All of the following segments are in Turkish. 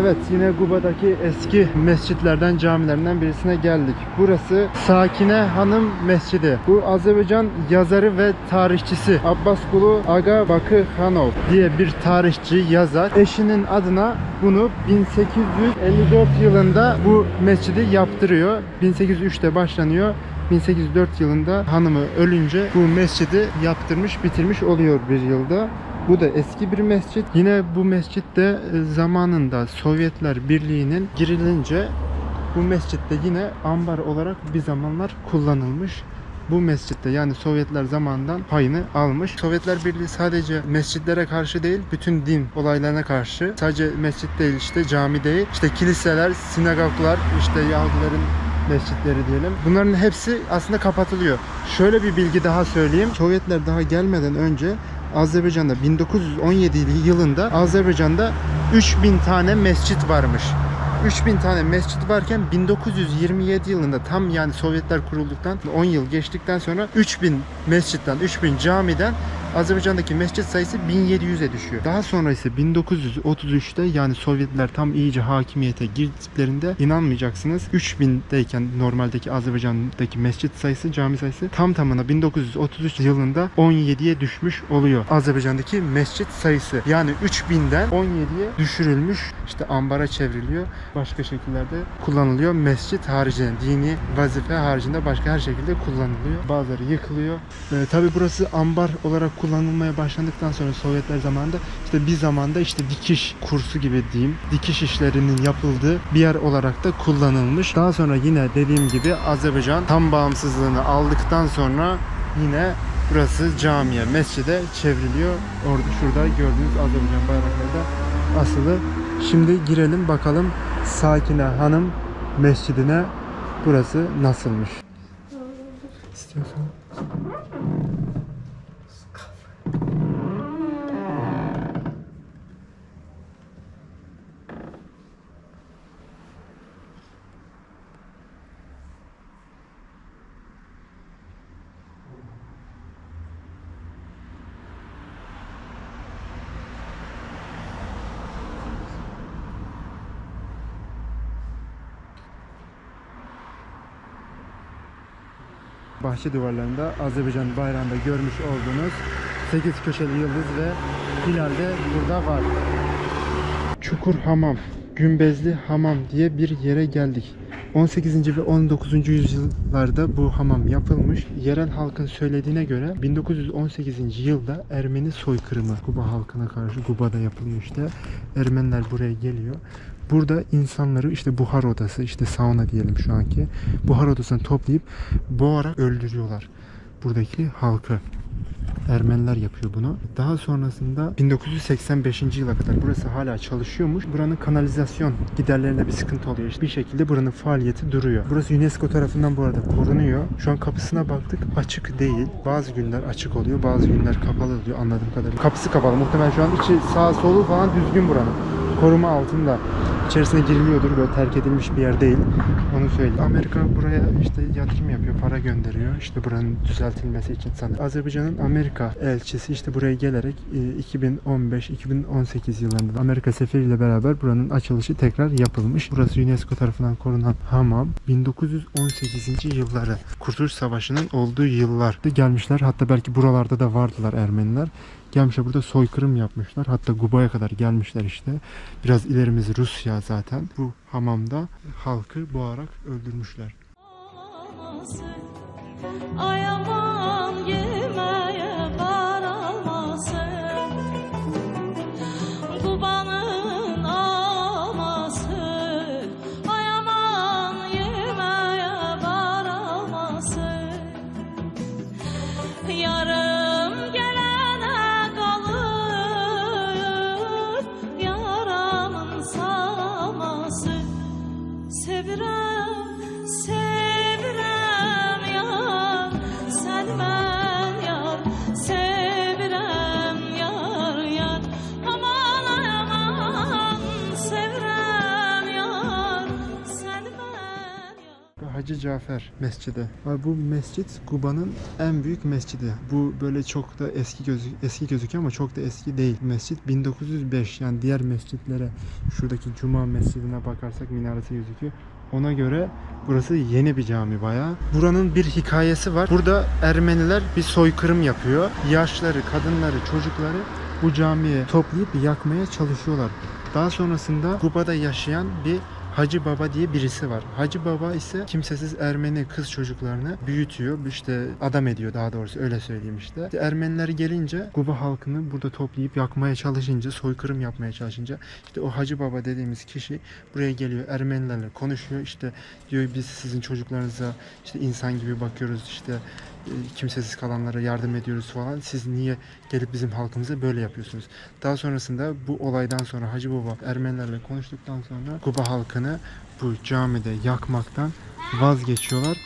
Evet yine Guba'daki eski mescitlerden camilerinden birisine geldik. Burası Sakine Hanım Mescidi. Bu Azerbaycan yazarı ve tarihçisi Abbas Kulu Aga Bakı Hanov diye bir tarihçi yazar. Eşinin adına bunu 1854 yılında bu mescidi yaptırıyor. 1803'te başlanıyor. 1804 yılında hanımı ölünce bu mescidi yaptırmış bitirmiş oluyor bir yılda. Bu da eski bir mescit. Yine bu mescit de e, zamanında Sovyetler Birliği'nin girilince bu mescitte yine ambar olarak bir zamanlar kullanılmış. Bu mescitte yani Sovyetler zamanından payını almış. Sovyetler Birliği sadece mescitlere karşı değil, bütün din olaylarına karşı. Sadece mescit değil işte cami değil. işte kiliseler, sinagoglar, işte Yahudilerin mescitleri diyelim. Bunların hepsi aslında kapatılıyor. Şöyle bir bilgi daha söyleyeyim. Sovyetler daha gelmeden önce Azerbaycan'da 1917 yılında Azerbaycan'da 3000 tane mescit varmış. 3000 tane mescit varken 1927 yılında tam yani Sovyetler kurulduktan 10 yıl geçtikten sonra 3000 mescitten 3000 camiden Azerbaycan'daki mescit sayısı 1700'e düşüyor. Daha sonra ise 1933'te yani Sovyetler tam iyice hakimiyete girdiklerinde inanmayacaksınız 3000'deyken normaldeki Azerbaycan'daki mescit sayısı, cami sayısı tam tamına 1933 yılında 17'ye düşmüş oluyor. Azerbaycan'daki mescit sayısı yani 3000'den 17'ye düşürülmüş. İşte ambara çevriliyor. Başka şekillerde kullanılıyor. Mescit haricinde, dini vazife haricinde başka her şekilde kullanılıyor. Bazıları yıkılıyor. Ee, Tabi burası ambar olarak kullanılmaya başlandıktan sonra Sovyetler zamanında işte bir zamanda işte dikiş kursu gibi diyeyim dikiş işlerinin yapıldığı bir yer olarak da kullanılmış. Daha sonra yine dediğim gibi Azerbaycan tam bağımsızlığını aldıktan sonra yine burası camiye, mescide çevriliyor. Orada şurada gördüğünüz Azerbaycan bayrakları da asılı. Şimdi girelim bakalım Sakine Hanım Mescidine burası nasılmış. İstiyorsan. Bahçe duvarlarında Azerbaycan bayrağında görmüş olduğunuz 8 köşeli yıldız ve hilal de burada var. Çukur Hamam, Gümbezli Hamam diye bir yere geldik. 18. ve 19. yüzyıllarda bu hamam yapılmış. Yerel halkın söylediğine göre 1918. yılda Ermeni soykırımı Kuba halkına karşı Kuba'da yapılıyor işte. Ermeniler buraya geliyor. Burada insanları işte buhar odası, işte sauna diyelim şu anki. Buhar odasını toplayıp boğarak öldürüyorlar buradaki halkı. Ermeniler yapıyor bunu. Daha sonrasında 1985. yıla kadar burası hala çalışıyormuş. Buranın kanalizasyon giderlerinde bir sıkıntı oluyor. İşte bir şekilde buranın faaliyeti duruyor. Burası UNESCO tarafından bu arada korunuyor. Şu an kapısına baktık açık değil. Bazı günler açık oluyor, bazı günler kapalı oluyor anladığım kadarıyla. Kapısı kapalı. Muhtemelen şu an içi sağ solu falan düzgün buranın. Koruma altında. İçerisine giriliyordur böyle terk edilmiş bir yer değil. Onu söyleyeyim. Amerika buraya işte yatırım yapıyor, para gönderiyor. İşte buranın düzeltilmesi için sanırım. Azerbaycan'ın Amerika elçisi işte buraya gelerek e, 2015-2018 yıllarında Amerika seferiyle beraber buranın açılışı tekrar yapılmış. Burası UNESCO tarafından korunan hamam. 1918. yılları Kurtuluş Savaşı'nın olduğu yıllar gelmişler. Hatta belki buralarda da vardılar Ermeniler. Gelmişler burada soykırım yapmışlar. Hatta Guba'ya kadar gelmişler işte. Biraz ilerimiz Rusya zaten. Bu hamamda halkı boğarak öldürmüşler. Ay Sevirem, Hacı Cafer Mescidi. Bu mescit Kuba'nın en büyük mescidi. Bu böyle çok da eski gözü eski gözüküyor ama çok da eski değil. Mescit 1905 yani diğer mescitlere şuradaki Cuma Mescidine bakarsak minaresi gözüküyor. Ona göre burası yeni bir cami bayağı. Buranın bir hikayesi var. Burada Ermeniler bir soykırım yapıyor. Yaşları, kadınları, çocukları bu camiye toplayıp yakmaya çalışıyorlar. Daha sonrasında Kuba'da yaşayan bir Hacı Baba diye birisi var. Hacı Baba ise kimsesiz Ermeni kız çocuklarını büyütüyor. işte adam ediyor daha doğrusu öyle söyleyeyim işte. İşte Ermeniler gelince Kuba halkını burada toplayıp yakmaya çalışınca, soykırım yapmaya çalışınca işte o Hacı Baba dediğimiz kişi buraya geliyor Ermenilerle konuşuyor. İşte diyor biz sizin çocuklarınıza işte insan gibi bakıyoruz işte kimsesiz kalanlara yardım ediyoruz falan. Siz niye gelip bizim halkımıza böyle yapıyorsunuz? Daha sonrasında bu olaydan sonra Hacı Baba Ermenilerle konuştuktan sonra Kuba halkını bu camide yakmaktan vazgeçiyorlar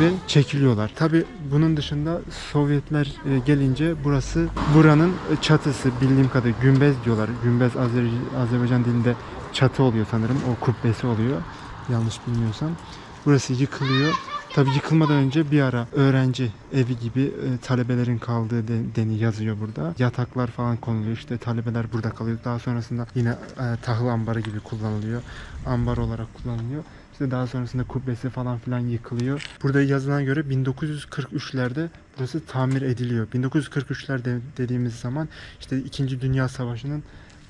ve çekiliyorlar. Tabi bunun dışında Sovyetler e, gelince burası buranın çatısı bildiğim kadarıyla gümbez diyorlar. Gümbez Azeri- Azerbaycan dilinde çatı oluyor sanırım. O kubbesi oluyor. Yanlış bilmiyorsam. Burası yıkılıyor. Tabi yıkılmadan önce bir ara öğrenci evi gibi e, talebelerin kaldığı de- deni yazıyor burada. Yataklar falan konuluyor. İşte talebeler burada kalıyor. Daha sonrasında yine e, tahıl ambarı gibi kullanılıyor. Ambar olarak kullanılıyor. İşte daha sonrasında kubbesi falan filan yıkılıyor. Burada yazılan göre 1943'lerde burası tamir ediliyor. 1943'ler de- dediğimiz zaman işte 2. Dünya Savaşı'nın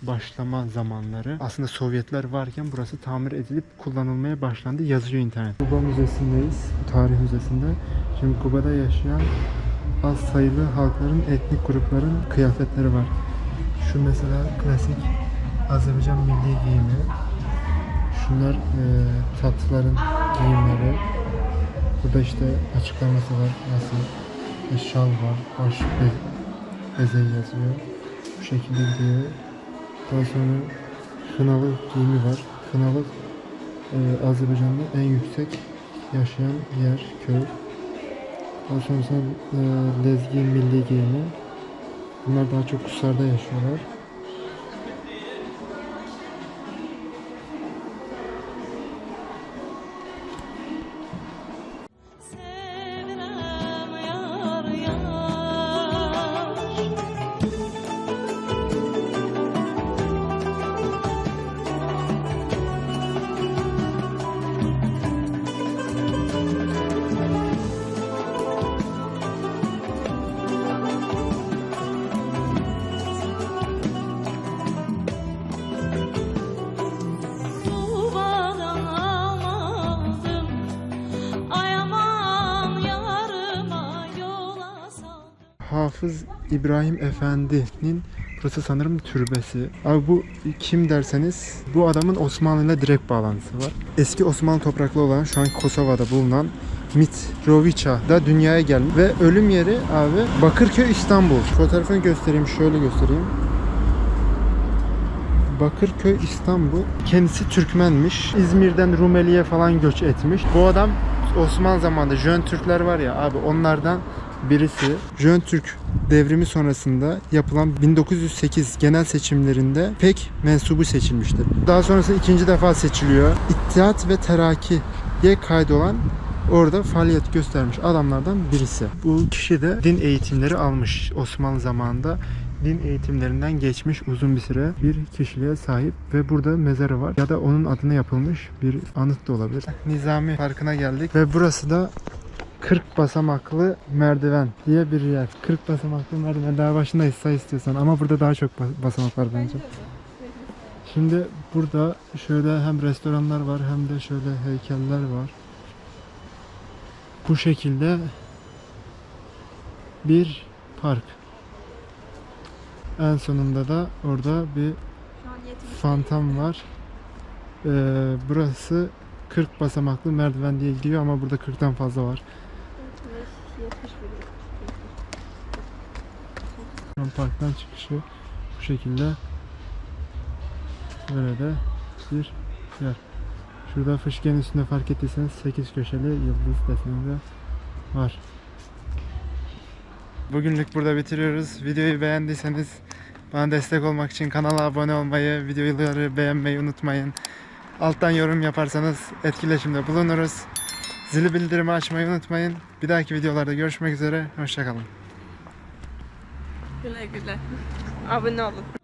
başlama zamanları. Aslında Sovyetler varken burası tamir edilip kullanılmaya başlandı. Yazıyor internet. Kuba Müzesi'ndeyiz. Tarih Müzesi'nde. Şimdi Kuba'da yaşayan az sayılı halkların, etnik grupların kıyafetleri var. Şu mesela klasik Azerbaycan milli giyimi. Şunlar e, tatlıların giyimleri. Burada işte açıklaması var. Nasıl? İşte şal var. Baş be, beze yazıyor. Bu şekilde gidiyor. Daha sonra Hınalı giyimi var. Hınalı e, Azerbaycan'da en yüksek yaşayan yer, köy. Daha sonrasında e, Lezgi milli giyimi. Bunlar daha çok Kusar'da yaşıyorlar. Hafız İbrahim Efendi'nin burası sanırım türbesi. Abi bu kim derseniz bu adamın Osmanlı ile direkt bağlantısı var. Eski Osmanlı topraklı olan şu an Kosova'da bulunan Mitrovica dünyaya gelmiş ve ölüm yeri abi Bakırköy İstanbul. Fotoğrafını göstereyim şöyle göstereyim. Bakırköy İstanbul. Kendisi Türkmenmiş. İzmir'den Rumeli'ye falan göç etmiş. Bu adam Osmanlı zamanında Jön Türkler var ya abi onlardan birisi. Jön Türk devrimi sonrasında yapılan 1908 genel seçimlerinde pek mensubu seçilmiştir. Daha sonrasında ikinci defa seçiliyor. İttihat ve Terakki'ye kaydolan orada faaliyet göstermiş adamlardan birisi. Bu kişi de din eğitimleri almış Osmanlı zamanında din eğitimlerinden geçmiş uzun bir süre bir kişiliğe sahip ve burada mezarı var ya da onun adına yapılmış bir anıt da olabilir. Nizami Parkı'na geldik ve burası da 40 basamaklı merdiven diye bir yer. 40 basamaklı merdiven daha başındayız say istiyorsan ama burada daha çok bas- basamak var bence. Şimdi burada şöyle hem restoranlar var hem de şöyle heykeller var. Bu şekilde bir park. En sonunda da orada bir fantam var. Ee, burası 40 basamaklı merdiven diye gidiyor ama burada 40'tan fazla var. An parktan çıkışı bu şekilde. Böyle de bir yer. Şurada fışkenin üstünde fark ettiyseniz 8 köşeli yıldız deseni de var. Bugünlük burada bitiriyoruz. Videoyu beğendiyseniz bana destek olmak için kanala abone olmayı, videoları beğenmeyi unutmayın. Alttan yorum yaparsanız etkileşimde bulunuruz. Zili bildirimi açmayı unutmayın. Bir dahaki videolarda görüşmek üzere. Hoşçakalın. Güle güle. Abone olun.